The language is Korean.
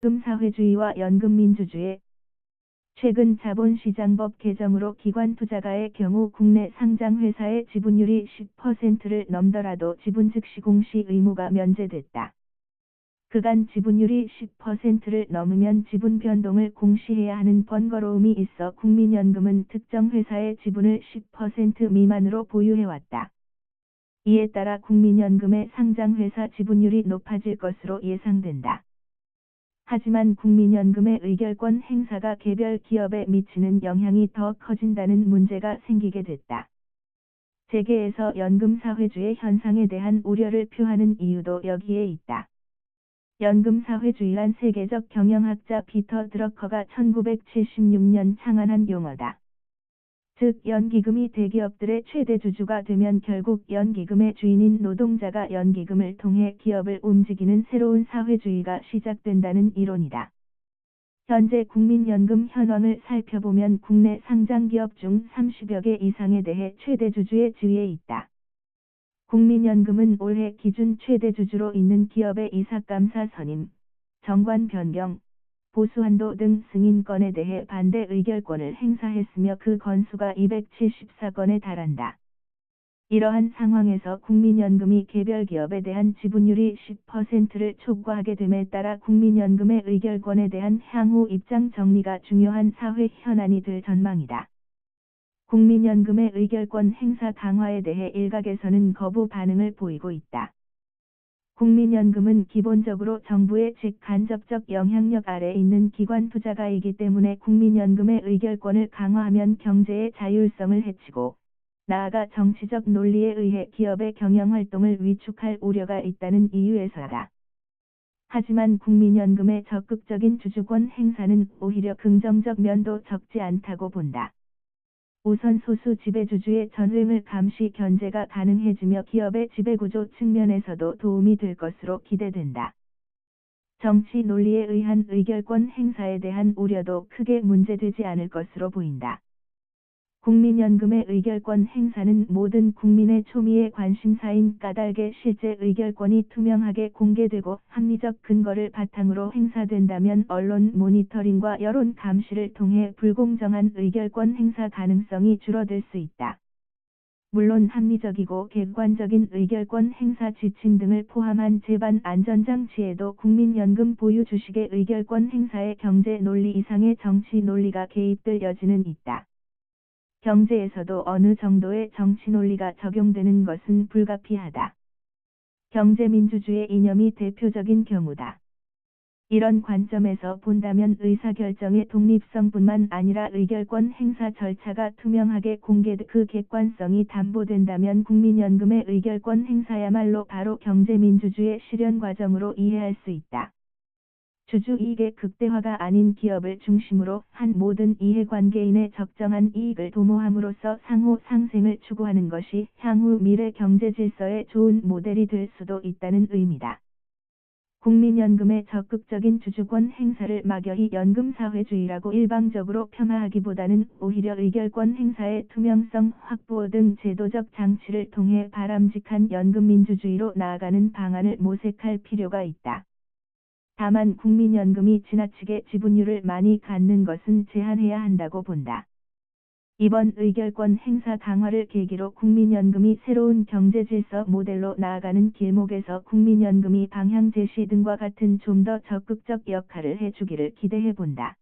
금사회주의와 연금민주주의 최근 자본시장법 개정으로 기관 투자가의 경우 국내 상장회사의 지분율이 10%를 넘더라도 지분 즉시 공시 의무가 면제됐다. 그간 지분율이 10%를 넘으면 지분 변동을 공시해야 하는 번거로움이 있어 국민연금은 특정 회사의 지분을 10% 미만으로 보유해왔다. 이에 따라 국민연금의 상장회사 지분율이 높아질 것으로 예상된다. 하지만 국민연금의 의결권 행사가 개별 기업에 미치는 영향이 더 커진다는 문제가 생기게 됐다. 재계에서 연금사회주의 현상에 대한 우려를 표하는 이유도 여기에 있다. 연금사회주의란 세계적 경영학자 피터 드러커가 1976년 창안한 용어다. 즉 연기금이 대기업들의 최대 주주가 되면 결국 연기금의 주인인 노동자가 연기금을 통해 기업을 움직이는 새로운 사회주의가 시작된다는 이론이다. 현재 국민연금 현황을 살펴보면 국내 상장기업 중 30여 개 이상에 대해 최대 주주의 지위에 있다. 국민연금은 올해 기준 최대 주주로 있는 기업의 이사감사 선임, 정관 변경, 보수한도 등 승인건에 대해 반대 의결권을 행사했으며 그 건수가 274건에 달한다. 이러한 상황에서 국민연금이 개별 기업에 대한 지분율이 10%를 초과하게 됨에 따라 국민연금의 의결권에 대한 향후 입장 정리가 중요한 사회 현안이 될 전망이다. 국민연금의 의결권 행사 강화에 대해 일각에서는 거부 반응을 보이고 있다. 국민연금은 기본적으로 정부의 직간접적 영향력 아래 있는 기관 투자가이기 때문에 국민연금의 의결권을 강화하면 경제의 자율성을 해치고 나아가 정치적 논리에 의해 기업의 경영활동을 위축할 우려가 있다는 이유에서다. 하지만 국민연금의 적극적인 주주권 행사는 오히려 긍정적 면도 적지 않다고 본다. 우선 소수 지배주주의 전횡을 감시 견제가 가능해지며 기업의 지배구조 측면에서도 도움이 될 것으로 기대된다. 정치 논리에 의한 의결권 행사에 대한 우려도 크게 문제되지 않을 것으로 보인다. 국민연금의 의결권 행사는 모든 국민의 초미의 관심사인 까닭에 실제 의결권이 투명하게 공개되고 합리적 근거를 바탕으로 행사된다면 언론 모니터링과 여론 감시를 통해 불공정한 의결권 행사 가능성이 줄어들 수 있다. 물론 합리적이고 객관적인 의결권 행사 지침 등을 포함한 재반 안전장치에도 국민연금 보유 주식의 의결권 행사의 경제 논리 이상의 정치 논리가 개입될 여지는 있다. 경제에서도 어느 정도의 정치 논리가 적용되는 것은 불가피하다. 경제민주주의 이념이 대표적인 경우다. 이런 관점에서 본다면 의사결정의 독립성뿐만 아니라 의결권 행사 절차가 투명하게 공개돼 그 객관성이 담보된다면 국민연금의 의결권 행사야말로 바로 경제민주주의 실현 과정으로 이해할 수 있다. 주주 이익의 극대화가 아닌 기업을 중심으로 한 모든 이해관계인의 적정한 이익을 도모함으로써 상호 상생을 추구하는 것이 향후 미래 경제 질서의 좋은 모델이 될 수도 있다는 의미다. 국민연금의 적극적인 주주권 행사를 막연히 연금사회주의라고 일방적으로 폄하하기보다는 오히려 의결권 행사의 투명성 확보 등 제도적 장치를 통해 바람직한 연금민주주의로 나아가는 방안을 모색할 필요가 있다. 다만 국민연금이 지나치게 지분율을 많이 갖는 것은 제한해야 한다고 본다. 이번 의결권 행사 강화를 계기로 국민연금이 새로운 경제질서 모델로 나아가는 길목에서 국민연금이 방향 제시 등과 같은 좀 더 적극적 역할을 해주기를 기대해 본다.